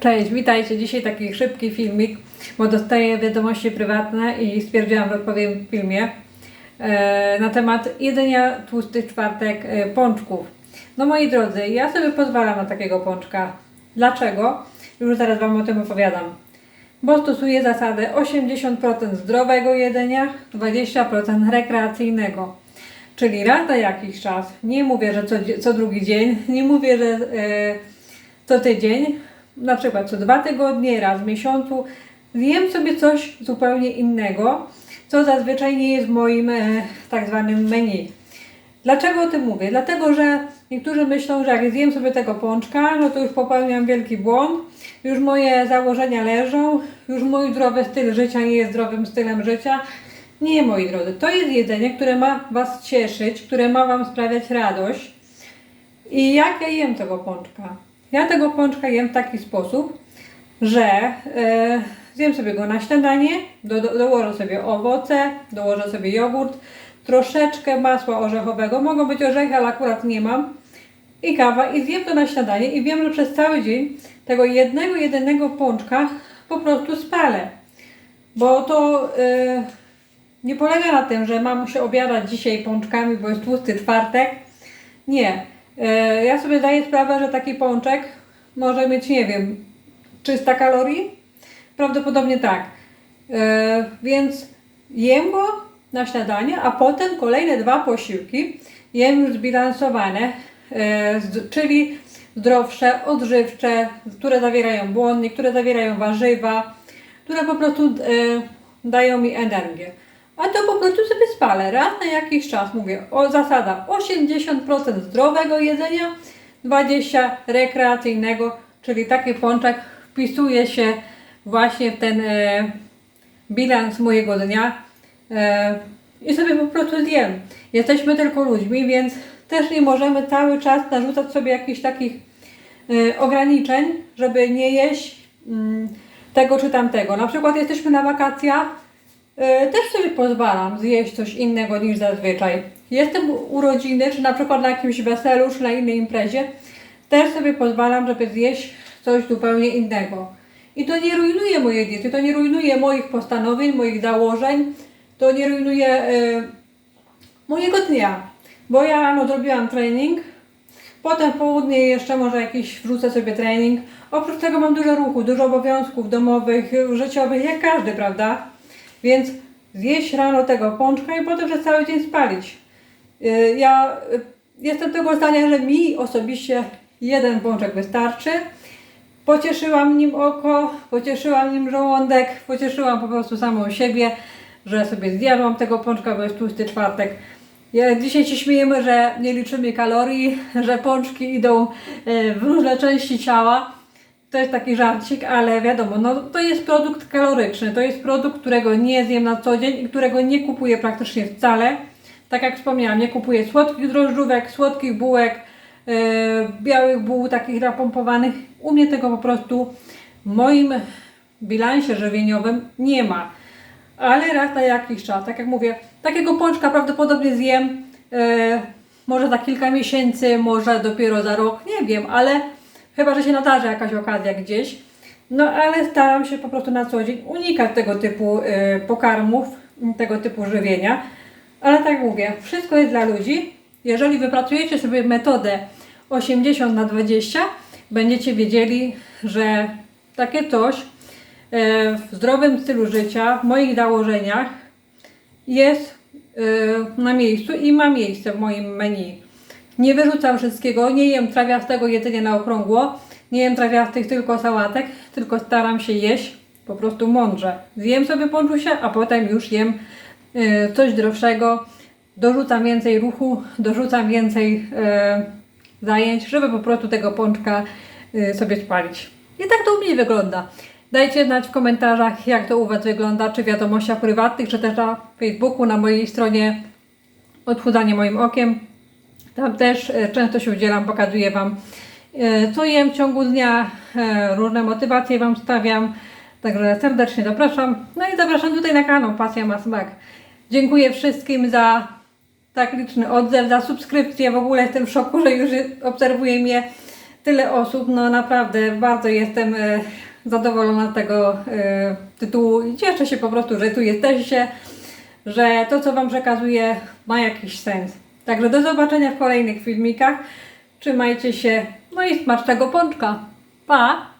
Cześć, witajcie. Dzisiaj taki szybki filmik, bo dostaję wiadomości prywatne i stwierdziłam, że powiem w filmie e, na temat jedzenia tłustych czwartek e, pączków. No moi drodzy, ja sobie pozwalam na takiego pączka. Dlaczego? Już zaraz Wam o tym opowiadam. Bo stosuję zasadę 80% zdrowego jedzenia, 20% rekreacyjnego. Czyli raz na jakiś czas, nie mówię, że co, co drugi dzień, nie mówię, że e, co tydzień, na przykład co dwa tygodnie, raz w miesiącu, zjem sobie coś zupełnie innego, co zazwyczaj nie jest w moim e, tak zwanym menu. Dlaczego o tym mówię? Dlatego, że niektórzy myślą, że jak zjem sobie tego pączka, no to już popełniam wielki błąd, już moje założenia leżą, już mój zdrowy styl życia nie jest zdrowym stylem życia. Nie, moi drodzy, to jest jedzenie, które ma Was cieszyć, które ma Wam sprawiać radość. I jak ja jem tego pączka? Ja tego pączka jem w taki sposób, że e, zjem sobie go na śniadanie, do, do, dołożę sobie owoce, dołożę sobie jogurt, troszeczkę masła orzechowego, mogą być orzechy, ale akurat nie mam, i kawa i zjem to na śniadanie i wiem, że przez cały dzień tego jednego, jedynego pączka po prostu spalę. Bo to e, nie polega na tym, że mam się obiadać dzisiaj pączkami, bo jest tłusty czwartek. Nie. E, Ja sobie zdaję sprawę, że taki pączek może mieć, nie wiem, 300 kalorii? Prawdopodobnie tak. E, Więc jem go na śniadanie, a potem kolejne dwa posiłki jem już zbilansowane, e, czyli zdrowsze, odżywcze, które zawierają błonnik, które zawierają warzywa, które po prostu dają mi energię. Po prostu sobie spalę raz na jakiś czas. Mówię, o zasada 80% zdrowego jedzenia, 20% rekreacyjnego, czyli taki pączek wpisuje się właśnie w ten e, bilans mojego dnia e, i sobie po prostu zjem. Jesteśmy tylko ludźmi, więc też nie możemy cały czas narzucać sobie jakichś takich e, ograniczeń, żeby nie jeść mm, tego czy tamtego. Na przykład jesteśmy na wakacjach, też sobie pozwalam zjeść coś innego niż zazwyczaj. Jestem urodziny, czy na przykład na jakimś weselu, czy na innej imprezie, też sobie pozwalam, żeby zjeść coś zupełnie innego. I to nie rujnuje mojej diety, to nie rujnuje moich postanowień, moich założeń, to nie rujnuje e, mojego dnia. Bo ja rano zrobiłam trening, potem w południe jeszcze może jakiś wrzucę sobie trening. Oprócz tego mam dużo ruchu, dużo obowiązków domowych, y, życiowych, jak każdy, prawda? Więc zjeść rano tego pączka i potem przez cały dzień spalić. Y, Ja y, jestem tego zdania, że mi osobiście jeden pączek wystarczy. Pocieszyłam nim oko, pocieszyłam nim żołądek, pocieszyłam po prostu samą siebie, że sobie zjadłam tego pączka, bo jest tłusty czwartek. Ja, dzisiaj się śmiejemy, że nie liczymy kalorii, że pączki idą e, w różne części ciała. To jest taki żarcik, ale wiadomo, no, to jest produkt kaloryczny, to jest produkt, którego nie zjem na co dzień i którego nie kupuję praktycznie wcale. Tak jak wspomniałam, nie kupuję słodkich drożdżówek, słodkich bułek, e, białych buł takich napompowanych. U mnie tego po prostu w moim bilansie żywieniowym nie ma. Ale raz na jakiś czas, tak jak mówię, takiego pączka prawdopodobnie zjem e, może za kilka miesięcy, może dopiero za rok, nie wiem, ale chyba, że się nadarzy jakaś okazja gdzieś. No ale staram się po prostu na co dzień unikać tego typu e, pokarmów, tego typu żywienia. Ale tak mówię, wszystko jest dla ludzi. Jeżeli wypracujecie sobie metodę 80 na 20, będziecie wiedzieli, że takie coś e, w zdrowym stylu życia, w moich założeniach jest e, na miejscu i ma miejsce w moim menu. Nie wyrzucam wszystkiego, nie jem trawiastego jedzenia na okrągło, nie jem trawiastych tylko sałatek, tylko staram się jeść po prostu mądrze. Zjem sobie ponczusia, a potem już jem e, coś zdrowszego, dorzucam więcej ruchu, dorzucam więcej e, zajęć, żeby po prostu tego pączka e, sobie spalić. I tak to u mnie wygląda. Dajcie znać w komentarzach, jak to u Was wygląda, czy w wiadomościach prywatnych, czy też na Facebooku, na mojej stronie Odchudzanie moim okiem. Tam też e, często się udzielam, pokazuję Wam, e, co jem w ciągu dnia, e, różne motywacje Wam stawiam. Także serdecznie zapraszam. No i zapraszam tutaj na kanał Pasja ma smak. Dziękuję wszystkim za tak liczny odzew, za subskrypcję. W ogóle jestem w szoku, że już obserwuję mnie tyle osób. No naprawdę bardzo jestem zadowolona z tego tytułu i cieszę się po prostu, że tu jesteście, że to, co Wam przekazuję, ma jakiś sens. Także do zobaczenia w kolejnych filmikach. Trzymajcie się, no i smacznego pączka. Pa!